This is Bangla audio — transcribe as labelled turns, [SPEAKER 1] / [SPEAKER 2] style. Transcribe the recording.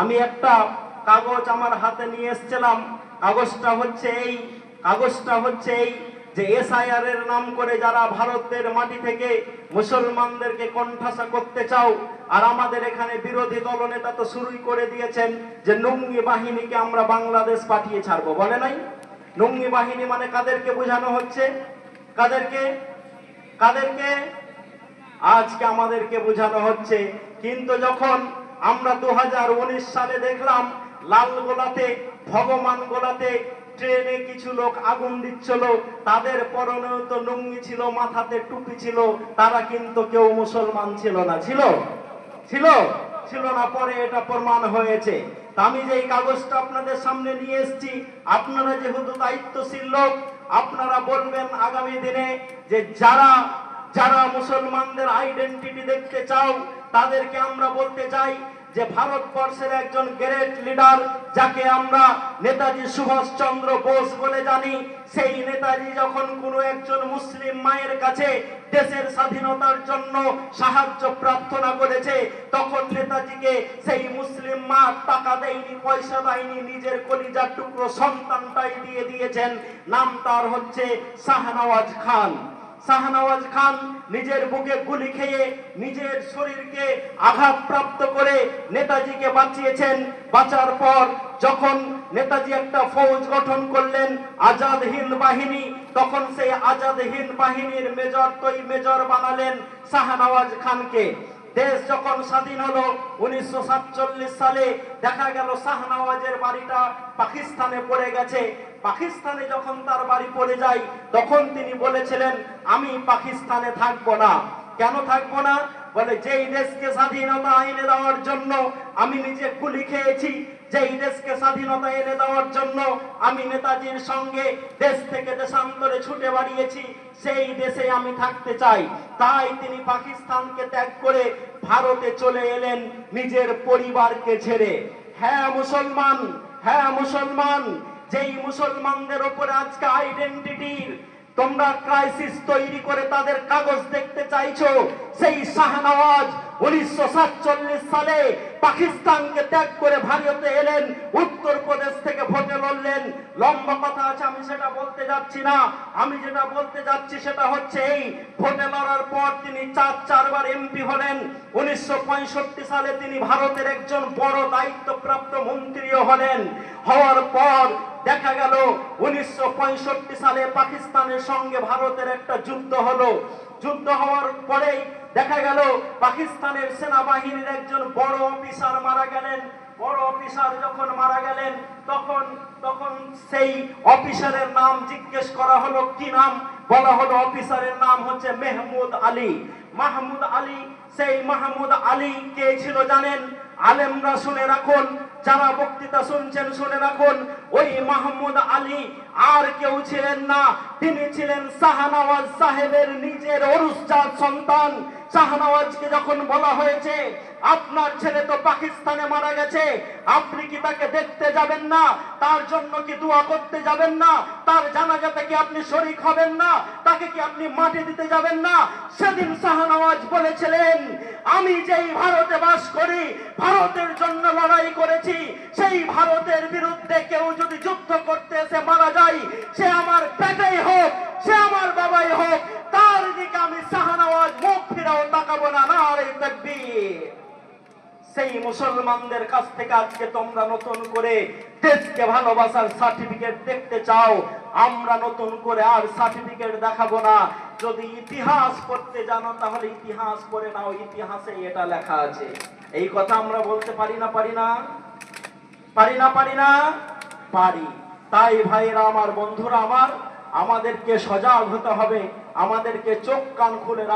[SPEAKER 1] আমি একটা কাগজ আমার হাতে নিয়ে এসেছিলাম। কাগজটা হচ্ছে এই, কাগজটা হচ্ছে এই যে এসআইআর এর নাম করে যারা ভারতের মাটি থেকে মুসলমানদেরকে কণ্ঠাসা করতে চাও, আর আমাদের এখানে বিরোধী দলনেতা তো শুরুই করে দিয়েছেন যে নঙ্গি বাহিনীকে আমরা বাংলাদেশ পাঠিয়ে ছাড়বো। বলে নাই? নঙ্গি বাহিনী মানে কাদেরকে বোঝানো হচ্ছে? কাদেরকে? কাদেরকে? আজকে আমাদেরকে বোঝানো হচ্ছে। কিন্তু যখন আমরা দুহাজার উনিশ সালে দেখলাম লাল লালগোলাতে, ভগবান গোলাতে ট্রেনে কিছু লোক আগুন দিচ্ছিল। তাদের পরনেও তো লুঙ্গি ছিল, মাথাতে টুপি ছিল। তারা কিন্তু কেউ মুসলমান ছিল না। ছিল? ছিল? ছিল না, পরে এটা প্রমাণ হয়েছে। আমি যে এই কাগজটা আপনাদের সামনে নিয়ে এসেছি, আপনারা যেহেতু দায়িত্বশীল লোক, আপনারা বলবেন আগামী দিনে যে যারা যারা মুসলমানদের আইডেন্টিটি দেখতে চাও, তাদেরকে আমরা বলতে চাই যে ভারতবর্ষের একজন গ্রেট লিডার যাকে আমরা নেতাজি সুভাষচন্দ্র বোস বলে জানি, সেই নেতাজি যখন কোনো একজন মুসলিম মায়ের কাছে দেশের স্বাধীনতার জন্য সাহায্য প্রার্থনা করেছে, তখন নেতাজিকে সেই মুসলিম মা টাকা দেয়নি, পয়সা দেয়নি, নিজের কলিজার টুকরো সন্তানটাই দিয়ে দিয়েছেন। নাম তার হচ্ছে শাহনওয়াজ খান। শাহনওয়াজ খান নিজের বুকে গুলি খেয়ে নিজের শরীরকে আঘাতপ্রাপ্ত করে নেতাজিকে বাঁচিয়েছেন। বাঁচার পর যখন নেতাজি একটা ফৌজ গঠন করলেন আজাদ হিন্দ বাহিনী, তখন সেই আজাদ হিন্দ বাহিনীর মেজর তৈ মেজর বানালেন শাহনওয়াজ খানকে। দেশ যখন স্বাধীন হলো, উনিশশো সাতচল্লিশ সালে দেখা গেল শাহনওয়াজের বাড়িটা পাকিস্তানে পড়ে গেছে। পাকিস্তানে যখন তার বাড়ি পড়ে যায়, তখন তিনি বলেছিলেন, আমি পাকিস্তানে থাকব না। কেন থাকব না? বলে, যেই দেশকে স্বাধীনতা আইনে দেওয়ার জন্য আমি নিজে গুলি খেয়েছি যেই দেশকে স্বাধীনতা এনে দেওয়ার জন্য আমি নেতাজির সঙ্গে দেশ থেকে দেশান্তরে ছুটে বাড়িয়েছি, সেই দেশে আমি থাকতে চাই। তাই তিনি পাকিস্তানকে ত্যাগ করে ভারতে চলে এলেন নিজের পরিবারকে ছেড়ে। হ্যাঁ মুসলমান হ্যাঁ মুসলমান, যেই মুসলমানদের উপরে আজকে আইডেন্টিটির তোমরা ক্রাইসিস তৈরি করে তাদের কাগজ দেখতে চাইছো, সেই শাহনওয়াজ উনিশশো সালে পাকিস্তানকে ত্যাগ করে ভারতে এলেন উত্তর প্রদেশ থেকে ভোটে লড়লেন। লম্বা কথা আছে, আমি সেটা বলতে যাচ্ছি না। আমি যেটা বলতে যাচ্ছি সেটা হচ্ছে এই, ভোটে লড়ার পর তিনি চার, চারবার এমপি হলেন। উনিশশো সালে তিনি ভারতের একজন বড় দায়িত্বপ্রাপ্ত মন্ত্রীও হলেন। হওয়ার পর দেখা গেল, উনিশশো পঁয়ষট্টি সালে পাকিস্তানের সঙ্গে ভারতের একটা যুদ্ধ হলো। যুদ্ধ হওয়ার পরেই দেখা গেল পাকিস্তানের সেনাবাহিনীর একজন বড় অফিসার মারা গেলেন। বড় অফিসার যখন মারা গেলেন, তখন তখন সেই অফিসারের নাম জিজ্ঞেস করা হলো, কি নাম? বলা হলো অফিসারের নাম হচ্ছে মেহমুদ আলী। মাহমুদ আলী, সেই মাহমুদ আলী কে ছিল জানেন? আলেমরা শুনে রাখুন যারা বক্তৃতা শুনছেন, শুনে রাখুন, ওই মাহমুদ আলী আর কেউ ছিলেন না। তিনি ছিলেন শাহনওয়াজ সাহেবের নিজের অরুষজাত সন্তান। শাহনওয়াজকে যখন বলা হয়েছে, আপনার ছেলে তো পাকিস্তানে মারা গেছে, আপনি কি তাকে দেখতে যাবেন না? তার জন্য কি দোয়া করতে যাবেন না? তার জানাজাতে কি আপনি শরিক হবেন না? তাকে কি আপনি মাটি দিতে যাবেন না? সেদিন শাহনওয়াজ বলেছিলেন, আমি যেই ভারতে বাস করি, ভারতের জন্য লড়াই করেছি সেই ভারতের বিরুদ্ধে কেউ যদি যুদ্ধ করতে এসে মারা যায়, সে আমার পেটেই হোক, সে আমার বাবাই হোক, তার দিকে আমি শাহনওয়াজ মুখ ফিরাও তাকাবো না না রে তাকবীর। সেই মুসলমানদের কাছ থেকে আজকে তোমরা নতুন করে দেশকে ভালোবাসার সার্টিফিকেট দেখতে চাও, আমরা নতুন করে আর সার্টিফিকেট দেখাবো না। যদি ইতিহাস পড়তে জানো, তাহলে ইতিহাস পড়ে নাও ইতিহাসে এটা লেখা আছে। এই কথা আমরা বলতে পারি না পারি না? পারি না পারি না? পারি। তাই ভাইরা আমার, বন্ধুরা আমার, আমাদেরকে সজাগ হতে হবে। আমাদেরকে চোখ, কান খুলে